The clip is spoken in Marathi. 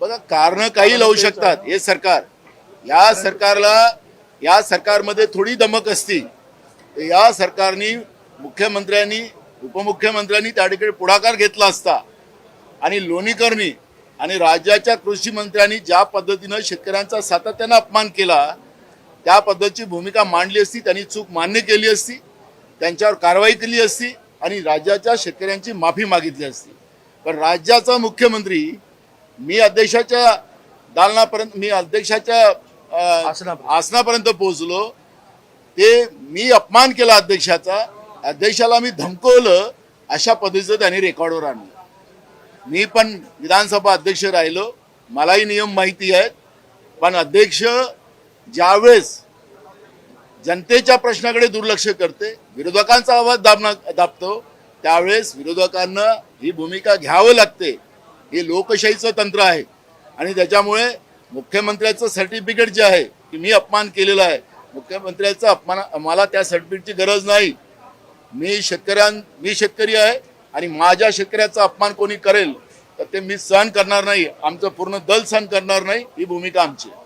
बघा कारण काही लावू शकतात. हे सरकार. या सरकारला या सरकारमध्ये थोडी दमक असती. तर या सरकारनी मुख्यमंत्र्यांनी उपमुख्यमंत्र्यांनी त्या ठिकाणी पुढाकार घेतला असता. आणि लोणीकरणी आणि राज्याच्या कृषी मंत्र्यांनी ज्या पद्धतीनं शेतकऱ्यांचा सातत्यानं अपमान केला त्या पद्धतीची भूमिका मांडली असती त्यांनी चूक मान्य केली असती त्यांच्यावर कारवाई केली असती आणि राज्याच्या शेतकऱ्यांची माफी मागितली असती. पण राज्याचा मुख्यमंत्री मी अध्यक्षाच्या दालनापर्यंत मी अध्यक्षाच्या. आसनापर्यंत. पोहोचलो. ते मी अपमान केला अध्यक्षाचा. अध्यक्षाला मी धमकवलं. अशा पद्धतीचं त्यांनी रेकॉर्डवर आणलं. मी पण विधानसभा अध्यक्ष राहिलो. मलाही नियम माहिती आहेत. पण अध्यक्ष ज्यावेळेस जनतेच्या प्रश्नाकडे दुर्लक्ष करते विरोधकांचा आवाज दाबना दाबतो त्यावेळेस विरोधकांना ही भूमिका घ्यावं लागते. हे लोकशाहीचं तंत्र आहे. आणि त्याच्यामुळे मुख्यमंत्र्याचं सर्टिफिकेट जे आहे की मी अपमान केलेला आहे मुख्यमंत्र्याचं अपमान मला त्या सर्टिफिकेटची गरज नाही. मी शेतकऱ्यां मी शेतकरी आहे आणि माझ्या शेतकऱ्याचा अपमान कोणी करेल तर ते मी सहन करणार नाही. आमचं पूर्ण दल सहन करणार नाही ही भूमिका आमची आहे.